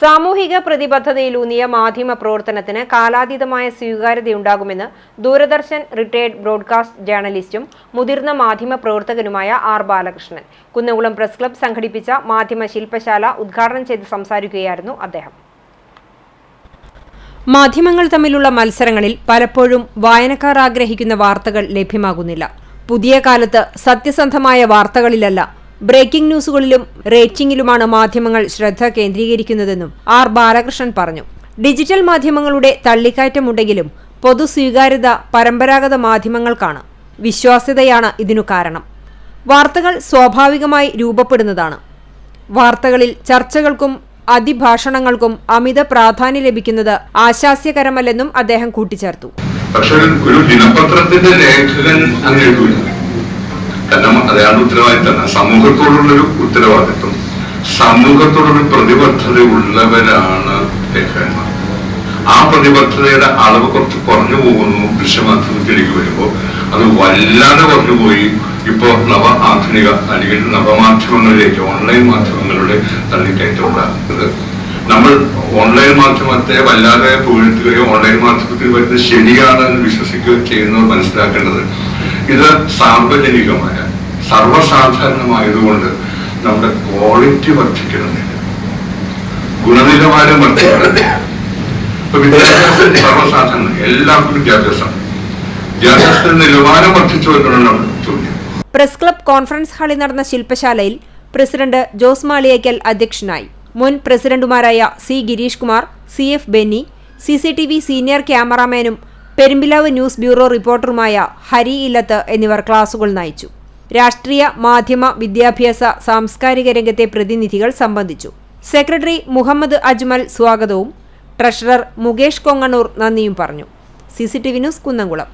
സാമൂഹിക പ്രതിബദ്ധതയിലൂന്നിയ മാധ്യമ പ്രവർത്തനത്തിന് കാലാതീതമായ സ്വീകാര്യതയുണ്ടാകുമെന്ന് ദൂരദർശൻ റിട്ടയർഡ് ബ്രോഡ്കാസ്റ്റ് ജേർണലിസ്റ്റും മുതിർന്ന മാധ്യമ പ്രവർത്തകനുമായ R Balakrishnan. Kunnamkulam press club സംഘടിപ്പിച്ച മാധ്യമ ശില്പശാല ഉദ്ഘാടനം ചെയ്ത് സംസാരിക്കുകയായിരുന്നു അദ്ദേഹം. മാധ്യമങ്ങൾ തമ്മിലുള്ള മത്സരങ്ങളിൽ പലപ്പോഴും വായനക്കാർ ആഗ്രഹിക്കുന്ന വാർത്തകൾ ലഭ്യമാകുന്നില്ല. പുതിയ കാലത്ത് സത്യസന്ധമായ വാർത്തകളിലല്ല ബ്രേക്കിംഗ് ന്യൂസുകളിലും റേറ്റിംഗിലുമാണ് മാധ്യമങ്ങൾ ശ്രദ്ധ കേന്ദ്രീകരിക്കുന്നതെന്നും ആർ ബാലകൃഷ്ണൻ പറഞ്ഞു. ഡിജിറ്റൽ മാധ്യമങ്ങളുടെ തള്ളിക്കയറ്റമുണ്ടെങ്കിലും പൊതു സ്വീകാര്യത പരമ്പരാഗത മാധ്യമങ്ങൾക്കാണ്. വിശ്വാസ്യതയാണ് ഇതിനു കാരണം. വാർത്തകൾ സ്വാഭാവികമായി രൂപപ്പെടുന്നതാണ്. വാർത്തകളിൽ ചർച്ചകൾക്കും അതിഭാഷണങ്ങൾക്കും അമിത പ്രാധാന്യം ലഭിക്കുന്നത് ആശാസ്യകരമല്ലെന്നും അദ്ദേഹം കൂട്ടിച്ചേർത്തു. പക്ഷേ ഒരു- ദിനപത്രത്തിന്റെ ലേഖകൻ അങ്ങനെ കാരണം അയാളുടെ ഉത്തരവാദിത്തമാണ് സമൂഹത്തോടുള്ളൊരു ഉത്തരവാദിത്വം. സമൂഹത്തോടൊരു പ്രതിബദ്ധത ഉള്ളവരാണ് ലേഖകന്മാർ ആ പ്രതിബദ്ധതയുടെ അളവ് കുറച്ച് കുറഞ്ഞു പോകുന്നു. ദൃശ്യമാധ്യമത്തിലേക്ക് വരുമ്പോൾ അത് വല്ലാതെ കുറഞ്ഞു പോയി. ഇപ്പോ നവ ആധുനിക അല്ലെങ്കിൽ നവമാധ്യമങ്ങളിലേക്ക് ഓൺലൈൻ മാധ്യമങ്ങളുടെ തള്ളിക്കയറ്റം ഉണ്ടാകുന്നത് നമ്മൾ ഓൺലൈൻ മാധ്യമത്തെ വല്ലാതെ പുകഴ്ത്തുകയോ ഓൺലൈൻ മാധ്യമത്തിൽ വരുന്നത് ശരിയാണെന്ന് വിശ്വസിക്കുകയോ ചെയ്യുന്നവർ മനസ്സിലാക്കേണ്ടത് ഇത് സാർവജനികമായ സർവസാധാരണമായതുകൊണ്ട് നമ്മുടെ ക്വാളിറ്റി വർദ്ധിക്കണമെന്നില്ല. ഗുണനിലവാരം വർദ്ധിക്കണമെന്നില്ല ഇപ്പൊ വിദ്യാഭ്യാസം സർവസാധാരണ എല്ലാവർക്കും വിദ്യാഭ്യാസം. വിദ്യാഭ്യാസത്തിന്റെ നിലവാരം വർദ്ധിച്ചു എന്നുള്ളതാണ് ചോദ്യം പ്രസ് ക്ലബ് കോൺഫറൻസ് ഹാളിൽ നടന്ന ശില്പശാലയിൽ പ്രസിഡന്റ് ജോസ് മാളിയേക്കൽ അധ്യക്ഷനായി. മുൻ പ്രസിഡന്റുമാരായ C Girish Kumar C F Benny C C T V senior ക്യാമറാമാനും Perumpilavu news bureau റിപ്പോർട്ടറുമായ ഹരി ഇല്ലത്ത് എന്നിവർ ക്ലാസുകൾ നയിച്ചു. രാഷ്ട്രീയ മാധ്യമ വിദ്യാഭ്യാസ സാംസ്കാരിക രംഗത്തെ പ്രതിനിധികൾ സംബന്ധിച്ചു. സെക്രട്ടറി മുഹമ്മദ് അജ്മൽ സ്വാഗതവും ട്രഷറർ മുകേഷ് കൊങ്ങണൂർ നന്ദിയും പറഞ്ഞു. C news Kunnamkulam.